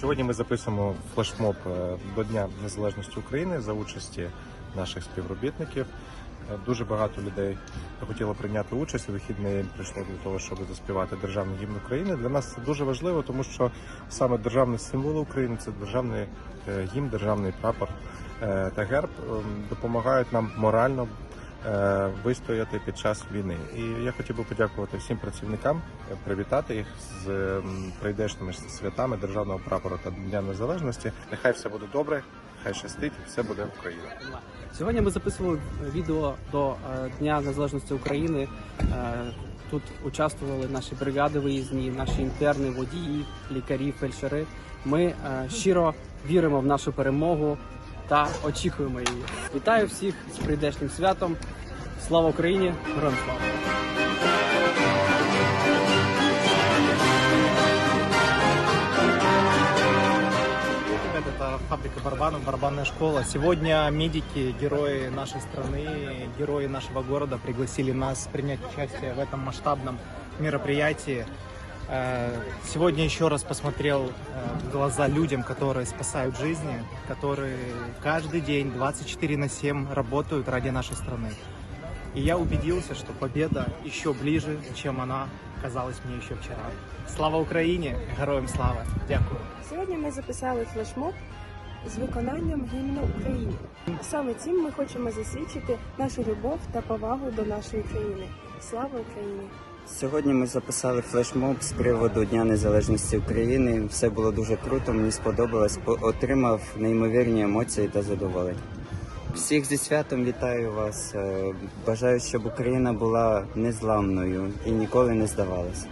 Сьогодні ми записуємо флешмоб е, до Дня Незалежності України за участі наших співробітників. Е, Дуже багато людей хотіло прийняти участь. У вихідний прийшло для того, щоб заспівати державний гімн України. Для нас це дуже важливо, тому що саме державний символ України це державний е, гімн, державний прапор та герб ем, допомагають нам морально вистояти під час війни. І я хотів би подякувати всім працівникам, е, привітати їх з ем, прийдешніми святами державного прапора та Дня Незалежності. Нехай все буде добре, хай щастить, все буде Україна. Сьогодні ми записували відео до е, Дня Незалежності України. Е, Тут участвували наші бригади виїзні, наші інтерни, водії, лікарі, фельдшери. Ми е, щиро віримо в нашу перемогу та очікуємо її. Вітаю всіх з прийдешнім святом. Слава Україні! Героям слава! Ребят, Это фабрика барабанов, барабанная школа. Сегодня медики, герои нашей страны, герои нашего города пригласили нас принять участие в этом масштабном мероприятии. Э, Сегодня еще раз посмотрел э, в глаза людям, которые спасают жизни, которые каждый день 24 на 7 работают ради нашей страны. И я убедился, что победа еще ближе, чем она казалась мне еще вчера. Слава Украине! Героям слава! Дякую! Сьогодні ми записали флешмоб з виконанням гімну України. Саме цим ми хочемо засвідчити нашу любов та повагу до нашої країни. Слава Україні! Сьогодні ми записали флешмоб з приводу Дня Незалежності України. Все було дуже круто, мені сподобалось. Отримав неймовірні емоції та задоволення. Всіх зі святом вітаю вас. Е, Бажаю, щоб Україна була незламною і ніколи не здавалася.